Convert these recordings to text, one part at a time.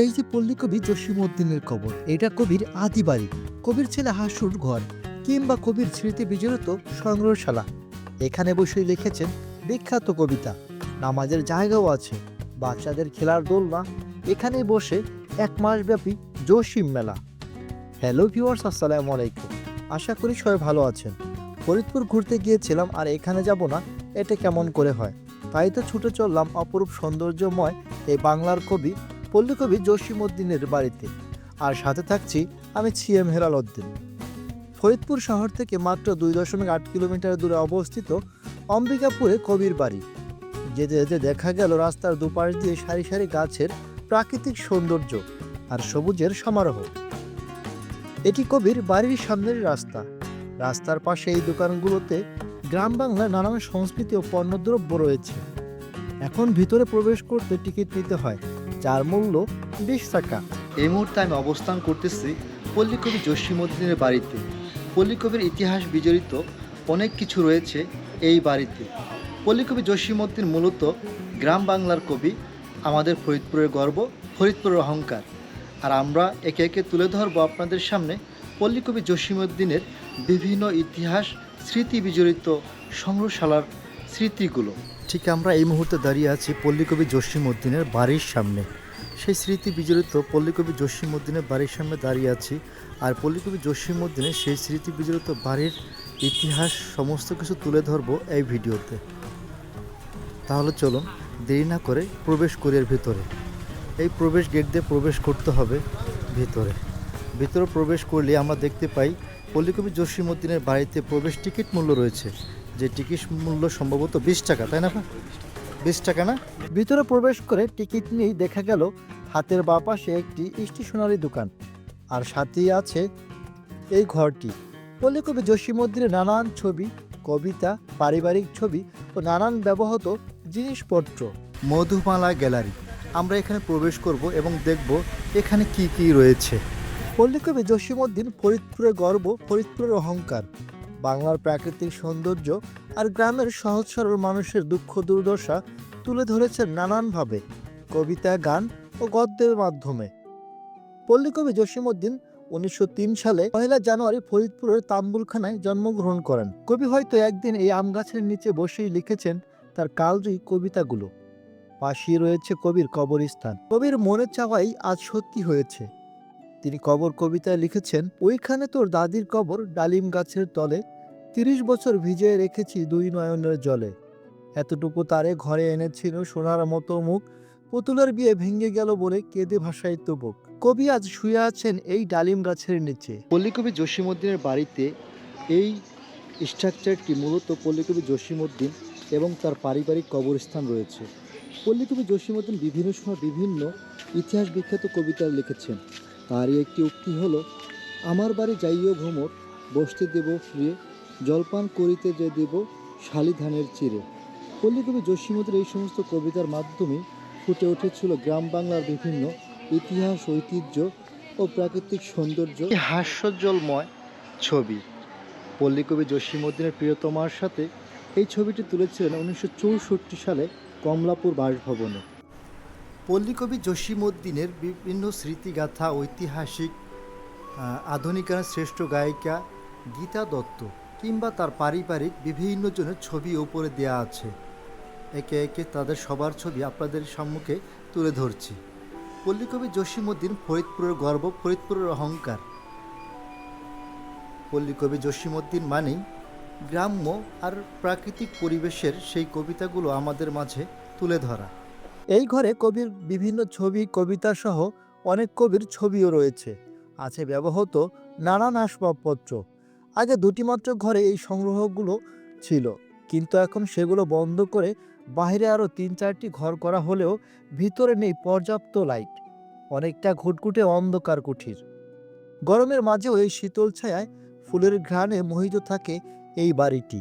এই যে পল্লী কবি জসিমউদ্দিনের কবর, এটা কবির আদি বাড়ি। কবির ছেলে হাসুর ঘর কিংবা কবির স্মৃতি বিজড়িত সংগ্রহশালা। এখানে বসে লিখেছেন বিখ্যাত কবিতা। নামাজের জায়গাও আছে, বাচ্চাদের খেলার দোলনা। এখানে বসে এক মাসব্যাপী জসিম মেলা। হ্যালো ভিউয়ার্স, আসসালামু আলাইকুম। আশা করি সবাই ভালো আছেন। ফরিদপুর ঘুরতে গিয়েছিলাম আর এখানে যাব না, এটা কেমন করে হয়? তাই তো ছুটে চললাম অপরূপ সৌন্দর্যময় এই বাংলার কবি পল্লীকবি জসিমউদ্দিনের বাড়িতে। আর সাথে থাকছি আমি ছিএম হেলাল উদ্দিন ফরিদপুর শহর থেকে মাত্র দুই দশমিক আট কিলোমিটার দূরে অবস্থিত অম্বিকাপুরে কবির বাড়ি। যেতে যেতে দেখা গেল রাস্তার দুপাশ দিয়ে সারি সারি গাছের প্রাকৃতিক সৌন্দর্য আর সবুজের সমারোহ। এটি কবির বাড়ির সামনের রাস্তা। রাস্তার পাশে এই দোকানগুলোতে গ্রাম বাংলার নানান সংস্কৃতি ও পণ্যদ্রব্য রয়েছে। এখন ভিতরে প্রবেশ করতে টিকিট নিতে হয়। যার মূল্য বিশ টাকা। এই মুহূর্তে আমি অবস্থান করতেছি পল্লীকবি জসিমউদ্দিনের বাড়িতে। পল্লীকবির ইতিহাস বিজড়িত অনেক কিছু রয়েছে এই বাড়িতে। পল্লীকবি জসিমউদ্দিন মূলত গ্রাম বাংলার কবি, আমাদের ফরিদপুরের গর্ব, ফরিদপুরের অহংকার। আর আমরা একে একে তুলে ধরবো আপনাদের সামনে পল্লীকবি জসিমউদ্দিনের বিভিন্ন ইতিহাস, স্মৃতি বিজড়িত সংগ্রহশালার স্মৃতিগুলো। ঠিক আমরা এই মুহূর্তে দাঁড়িয়ে আছি পল্লীকবি জসিমউদ্দিনের বাড়ির সামনে। সেই স্মৃতি বিজড়িত পল্লীকবি জসিমউদ্দিনের বাড়ির সামনে দাঁড়িয়ে আছি আর পল্লীকবি জসিমউদ্দিনের সেই স্মৃতি বিজড়িত বাড়ির ইতিহাস সমস্ত কিছু তুলে ধরবো এই ভিডিওতে। তাহলে চলুন দেরি না করে প্রবেশ করি এর ভিতরে। এই প্রবেশ গেট দিয়ে প্রবেশ করতে হবে ভিতরে। ভিতরে প্রবেশ করলে আমরা দেখতে পাই পল্লীকবি জসিমউদ্দিনের বাড়িতে প্রবেশ টিকিট মূল্য রয়েছে। যে টিকিট মূল্য সম্ভবত বিশ টাকা, তাই না বিশ টাকা না? ভিতরে প্রবেশ করে টিকিট নিয়েই দেখা গেল হাতের বাঁ পাশে একটি স্টেশনারি দোকান। আর সাথেই আছে এই ঘরটি। পল্লীকবি জসিমউদ্দিনের নানান ছবি, কবিতা, পারিবারিক ছবি ও নানান ব্যবহৃত জিনিসপত্র। মধুমালা গ্যালারি। আমরা এখানে প্রবেশ করব এবং দেখব এখানে কি কি রয়েছে। পল্লীকবি জসিমউদ্দিন ফরিদপুরের গর্ব, ফরিদপুরের অহংকার। বাংলার প্রাকৃতিক সৌন্দর্য আর গ্রামের সহজ সরল মানুষের দুঃখ দুর্দশা তুলে ধরেছেন নানানভাবে কবিতা, গান ও গদ্যের মাধ্যমে। পল্লীকবি জসিমউদ্দিন উনিশশো তিন সালে পয়লা জানুয়ারি ফরিদপুরের তাম্বুলখানায় জন্মগ্রহণ করেন। কবি হয়তো একদিন এই আম গাছের নিচে বসেই লিখেছেন তার কালজয়ী কবিতাগুলো। পাশেই রয়েছে কবির কবরস্থান। কবির মনে চাওয়াই আজ সত্যি হয়েছে। তিনি কবর কবিতায় লিখেছেন, ওইখানে তোর দাদির কবর ডালিম গাছের তলে, তিরিশ বছর ভিজিয়ে রেখেছি দুই নয়নের জলে। এতটুকু তারে ঘরে এনেছিল সোনার মতো মুখ, পুতুলের বিয়ে ভেঙে গেল বলে কেঁদে ভাসায় তো বুক কবি আজ শুয়ে আছেন এই ডালিম গাছের নিচে। পল্লীকবি জসিমউদ্দিনের বাড়িতে এই স্ট্রাকচারটি মূলত পল্লীকবি জসিমউদ্দিন এবং তার পারিবারিক কবরস্থান রয়েছে। পল্লীকবি জসিমউদ্দিন বিভিন্ন সময় বিভিন্ন ইতিহাস বিখ্যাত কবিতা লিখেছেন। তারই একটি উক্তি হলো, আমার বাড়ি যাইও ভ্রমর বসতে দেব ফিরে, জলপান করিতে যে দেব শালি ধানের চিরে পল্লীকবি জসিমউদ্দিন এই সমস্ত কবিতার মাধ্যমে ফুটে উঠেছিল গ্রাম বাংলার বিভিন্ন ইতিহাস, ঐতিহ্য ও প্রাকৃতিক সৌন্দর্য। হাস্যজ্জ্বলময় ছবি। পল্লীকবি জসিমউদ্দিনের প্রিয়তমার সাথে এই ছবিটি তুলেছিলেন উনিশশো চৌষট্টি সালে কমলাপুর বাসভবনে। পল্লীকবি জসিমউদ্দিনের বিভিন্ন স্মৃতিগাথা, ঐতিহাসিক আধুনিকার শ্রেষ্ঠ গায়িকা গীতা দত্ত কিংবা তার পারিবারিক বিভিন্ন জনের ছবি উপরে দেয়া আছে। একে একে তাদের সবার ছবি আপনাদের সম্মুখে তুলে ধরছি। পল্লীকবি জসিমউদ্দিন ফরিদপুরের গর্ব, ফরিদপুরের অহংকার। পল্লীকবি জসিমউদ্দিন মানেই গ্রাম্য আর প্রাকৃতিক পরিবেশের সেই কবিতাগুলো আমাদের মাঝে তুলে ধরা। এই ঘরে কবির বিভিন্ন ছবি, কবিতা সহ অনেক কবির ছবিও রয়েছে। আছে ব্যবহৃত নানান আসবাবপত্র। আগে দুটি মাত্র ঘরে এই সংগ্রহগুলো ছিল, কিন্তু এখন সেগুলো বন্ধ করে বাইরে আরও তিন চারটি ঘর করা হলেও ভিতরে নেই পর্যাপ্ত লাইট। অনেকটা ঘুটঘুটে অন্ধকার কুঠির। গরমের মাঝেও এই শীতল ছায়ায় ফুলের ঘ্রাণে মোহিত থাকে এই বাড়িটি।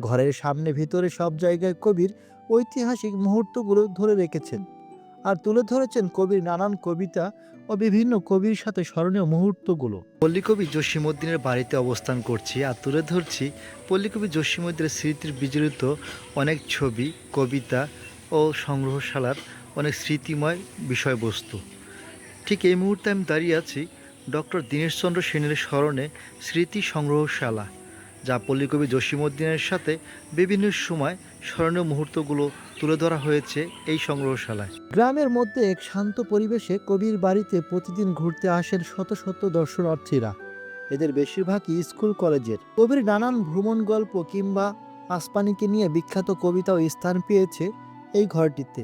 ঘরের সামনে ভিতরে সব জায়গায় কবির ঐতিহাসিক মুহূর্তগুলো ধরে রেখেছেন আর তুলে ধরেছেন কবির নানান কবিতা ও বিভিন্ন কবির সাথে স্মরণীয় মুহূর্তগুলো। পল্লীকবি জসিমউদ্দিনের বাড়িতে অবস্থান করছি আর তুলে ধরছি পল্লীকবি জসিমউদ্দিনের স্মৃতির বিজড়িত অনেক ছবি, কবিতা ও সংগ্রহশালার অনেক স্মৃতিময় বিষয়বস্তু। ঠিক এই মুহূর্তে আমি দাঁড়িয়ে আছি ডক্টর দীনেশচন্দ্র সেনের স্মরণে স্মৃতি সংগ্রহশালা। যা পল্লীকবি জসীমউদ্দিনের সাথে বিভিন্ন সময় স্মরণীয় মুহূর্তগুলো তুলে ধরা হয়েছে এই সংগ্রহশালায়। গ্রামের মধ্যে এক শান্ত পরিবেশে কবির বাড়িতে প্রতিদিন ঘুরতে আসেন শত শত দর্শনার্থীরা। এদের বেশিরভাগই স্কুল কলেজের। কবির নানান ভ্রমণ গল্প কিংবা আসপানিকে নিয়ে বিখ্যাত কবিতাও স্থান পেয়েছে এই ঘরটিতে।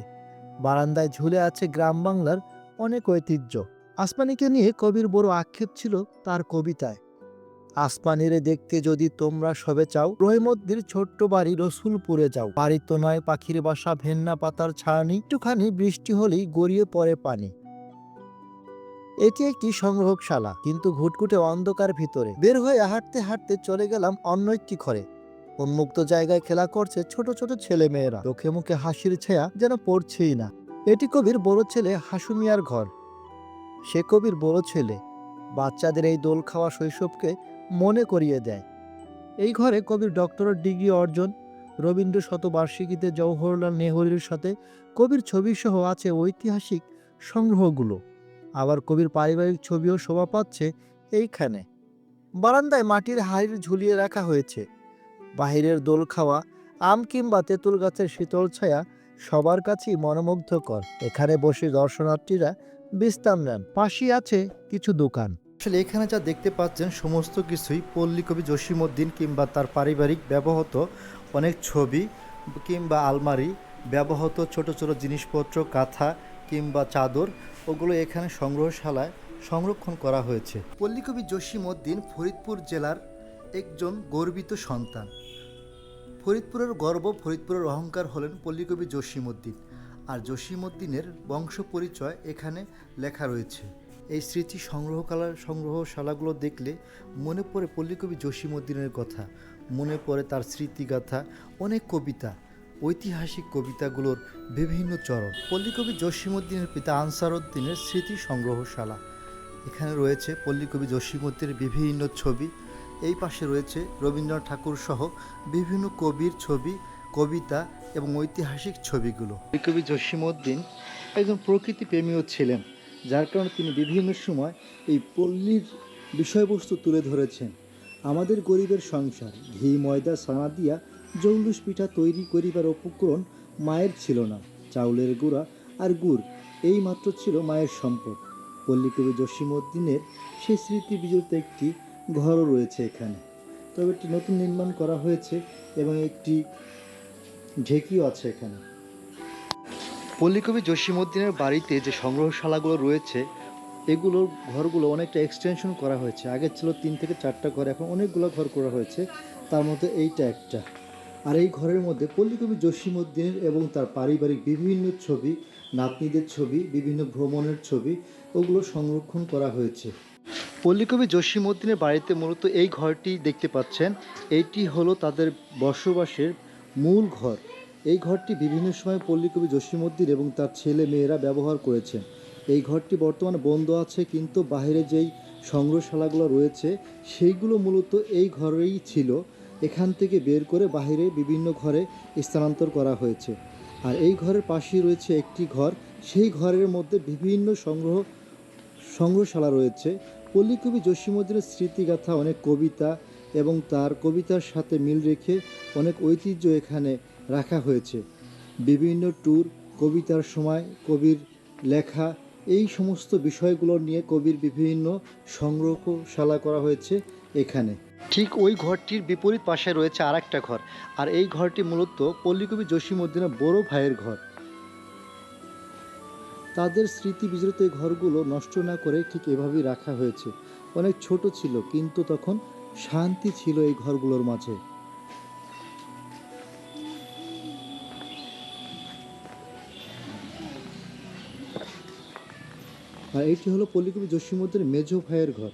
বারান্দায় ঝুলে আছে গ্রাম বাংলার অনেক ঐতিহ্য। আসমানিকে নিয়ে কবির বড় আক্ষেপ ছিল তার কবিতায়। আসমানিরে দেখতে যদি তোমরা সবে চাও, রহিমদ্দির ছোট্ট বাড়ি রসুলপুরে যাও। বাড়ির তো নয়, পাখির বাসা, ভেন্না পাতার ছাড়নি একটুখানি বৃষ্টি হলেই গড়িয়ে পড়ে পানি। এটি একটি সংগ্রহশালা, কিন্তু ঘুটঘুটে অন্ধকার ভিতরে। বের হয়ে হাঁটতে হাঁটতে চলে গেলাম অন্য একটি ঘরে। উন্মুক্ত জায়গায় খেলা করছে ছোট ছোট ছেলে মেয়েরা চোখে মুখে হাসির ছায়া যেন পড়ছেই না। এটি কবির বড় ছেলে হাসুমিয়ার ঘর। সে কবির বড় ছেলে। বাচ্চাদের এই দোল খাওয়া শৈশবকে মনে করিয়ে দেয়। এই ঘরে কবির ডক্টরেট ডিগ্রি অর্জন, রবীন্দ্র শতবার্ষিকীতে জওহরলাল নেহরুর সাথে কবির ছবি সহ আছে ঐতিহাসিক সংগ্রহগুলো। আবার কবির পারিবারিক ছবিও শোভা পাচ্ছে এইখানে। বারান্দায় মাটির হাড়ির ঝুলিয়ে রাখা হয়েছে। বাহিরের দোল খাওয়া, আম কিংবা তেঁতুল গাছের শীতল ছায়া সবার কাছেই মনোমুগ্ধকর। এখানে বসে দর্শনার্থীরা বিশ্রাম নেন। পাশেই আছে কিছু দোকান। আসলে এখানে যা দেখতে পাচ্ছেন, সমস্ত কিছুই পল্লী কবি জসীমউদ্দিন কিংবা তার পারিবারিক ব্যবহৃত অনেক ছবি কিংবা আলমারি, ব্যবহৃত ছোট ছোট জিনিসপত্র, কাঁথা কিংবা চাদর, ওগুলো এখানে সংগ্রহশালায় সংরক্ষণ করা হয়েছে। পল্লীকবি জসীমউদ্দিন ফরিদপুর জেলার একজন গর্বিত সন্তান। ফরিদপুরের গর্ব, ফরিদপুরের অহংকার হলেন পল্লীকবি জসীমউদ্দিন। আর জসীমউদ্দিনের বংশ পরিচয় এখানে লেখা রয়েছে। এই স্মৃতি সংগ্রহকালার সংগ্রহশালাগুলো দেখলে মনে পড়ে পল্লীকবি জসীমউদ্দিনের কথা, মনে পড়ে তার স্মৃতিগাথা, অনেক কবিতা, ঐতিহাসিক কবিতাগুলোর বিভিন্ন চরণ। পল্লীকবি জসীমউদ্দিনের পিতা আনসার উদ্দিনের স্মৃতি সংগ্রহশালা। এখানে রয়েছে পল্লীকবি জসীমউদ্দিনের বিভিন্ন ছবি, এই পাশে রয়েছে রবীন্দ্রনাথ ঠাকুর সহ বিভিন্ন কবির ছবি, কবিতা এবং ঐতিহাসিক ছবিগুলো। কবি জসীমউদ্দিন একজন প্রকৃতি প্রেমীও ছিলেন। যার কারণে তিনি বিভিন্ন সময় এই পল্লীর বিষয়বস্তু তুলে ধরেছেন। আমাদের গরিবের সংসার, ঘি, ময়দা সানা দিয়া জৌলুস পিঠা তৈরি করিবার উপকরণ মায়ের ছিল না, চাউলের গুঁড়া আর গুড় এই মাত্র ছিল মায়ের সম্পদ। পল্লীকবি জসীমউদ্দিনের সেই স্মৃতি বিজড়িত একটি ঘরও রয়েছে এখানে। তবে একটি নতুন নির্মাণ করা হয়েছে এবং একটি ঢেকিও আছে এখানে। পল্লীকবি জসীমউদ্দিনের বাড়িতে যে সংগ্রহশালাগুলো রয়েছে, এগুলোর ঘরগুলো অনেকটা এক্সটেনশন করা হয়েছে। আগে ছিল তিন থেকে চারটা ঘর, এখন অনেকগুলো ঘর করা হয়েছে। তার মধ্যে এইটা একটা। আর এই ঘরের মধ্যে পল্লীকবি জসীমউদ্দিনের এবং তার পারিবারিক বিভিন্ন ছবি, নাতনিদের ছবি, বিভিন্ন ভ্রমণের ছবি, ওগুলো সংরক্ষণ করা হয়েছে। পল্লীকবি জসীমউদ্দিনের বাড়িতে মূলত এই ঘরটি দেখতে পাচ্ছেন। এইটি হলো তাদের বসবাসের মূল ঘর। এই ঘরটি বিভিন্ন সময় পল্লীকবি জসীমউদ্দিন এবং তার ছেলে মেয়েরা ব্যবহার করেছেন এই ঘরটি বর্তমানে বন্ধ আছে, কিন্তু বাইরে যেই সংগ্রহশালাগুলো রয়েছে, সেইগুলো মূলত এই ঘরেই ছিল। এখান থেকে বের করে বাইরে বিভিন্ন ঘরে স্থানান্তর করা হয়েছে। আর এই ঘরের পাশেই রয়েছে একটি ঘর। সেই ঘরের মধ্যে বিভিন্ন সংগ্রহ, সংগ্রহশালা রয়েছে। পল্লীকবি জসীমউদ্দিনের স্মৃতিগাথা অনেক কবিতা এবং তার কবিতার সাথে মিল রেখে অনেক ঐতিহ্য এখানে রাখা হয়েছে। বিভিন্ন ট্যুর কবিতার সময় কবির লেখা এই সমস্ত বিষয়গুলো নিয়ে কবির বিভিন্ন সংগ্রহশালা করা হয়েছে এখানে। ঠিক ওই ঘরটির বিপরীত পাশে রয়েছে আর একটা ঘর আর এই ঘরটি মূলত পল্লীকবি জসীমউদ্দিনের বড় ভাইয়ের ঘর। তাদের স্মৃতি বিজড়িত এই ঘরগুলো নষ্ট না করে ঠিক এভাবেই রাখা হয়েছে। অনেক ছোট ছিল কিন্তু তখন শান্তি ছিল এই ঘরগুলোর মাঝে। আর এটি হলো পল্লীকবি জসীমউদ্দিনের মেজ ভাইয়ের ঘর।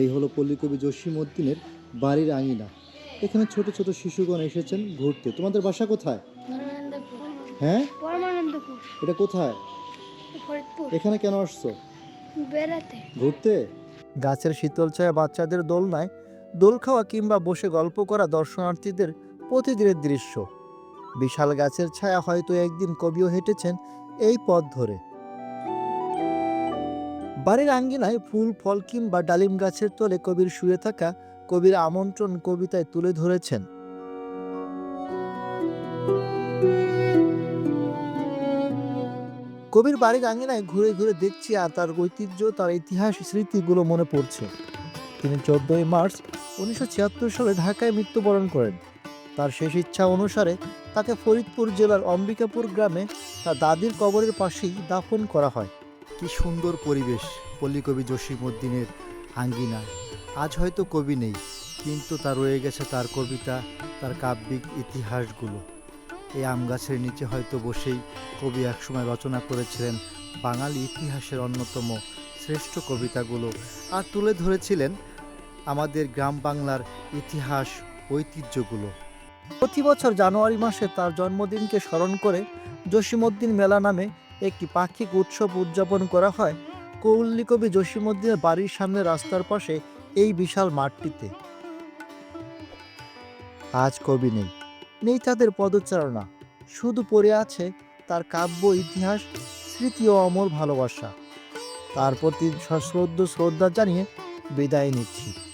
এই হলো পল্লীকবি জসীমউদ্দিনের বাড়ির আঙিনা। এখানে ছোট ছোট শিশুগণ এসেছেন ঘুরতে। তোমাদের বাসা কোথায়? হ্যাঁ? এটা কোথায়? এখানে কেন আসছো? ঘুরতে? গাছের শীতল ছায়া বাচ্চাদের দোলনায় দোল খাওয়া কিংবা বসে গল্প করা দর্শনার্থীদের প্রতিদিনের দৃশ্য। বিশাল গাছের ছায়া হয়তো একদিন কবিও হেঁটেছেন এই পথ ধরে। বাড়ির আঙ্গিনায় ফুল, ফল কিংবা ডালিম গাছের তলে কবির শুয়ে থাকা কবির আমন্ত্রণ কবিতায় তুলে ধরেছেন। কবির বাড়ির আঙ্গিনায় ঘুরে ঘুরে দেখছি আর তার ঐতিহ্য, তার ইতিহাস, স্মৃতিগুলো মনে পড়ছে। তিনি চোদ্দই মার্চ উনিশশো ছিয়াত্তর সালে ঢাকায় মৃত্যুবরণ করেন। তার শেষ ইচ্ছা অনুসারে তাকে ফরিদপুর জেলার অম্বিকাপুর গ্রামে তার দাদির কবরের পাশেই দাফন করা হয়। কি সুন্দর পরিবেশ পল্লীকবি জসিমউদ্দিনের আঙ্গিনা। আজ হয়তো কবি নেই, কিন্তু তার রয়ে গেছে তার কবিতা, তার কাব্যিক ইতিহাসগুলো। এই আম গাছের নিচে হয়তো বসেই কবি একসময় রচনা করেছিলেন বাঙালি ইতিহাসের অন্যতম শ্রেষ্ঠ কবিতাগুলো। আর তুলে ধরেছিলেন আমাদের গ্রাম বাংলার ইতিহাস ঐতিহ্যগুলো। প্রতি বছর জানুয়ারি মাসে তার জন্মদিনকে স্মরণ করে জসিমউদ্দিন মেলা নামে একটি পাক্ষিক উৎসব উদযাপন করা হয়। কৌল্লি কবি জসিমউদ্দিনের বাড়ির সামনে রাস্তার পাশে এই বিশাল মাঠটিতে। আজ কবি নেই নেই তাদের পদচারণা। শুধু পড়ে আছে তার কাব্য, ইতিহাস, স্মৃতি ও অমর ভালোবাসা। তার প্রতি সশ্রদ্ধ শ্রদ্ধা জানিয়ে বিদায় নিচ্ছি।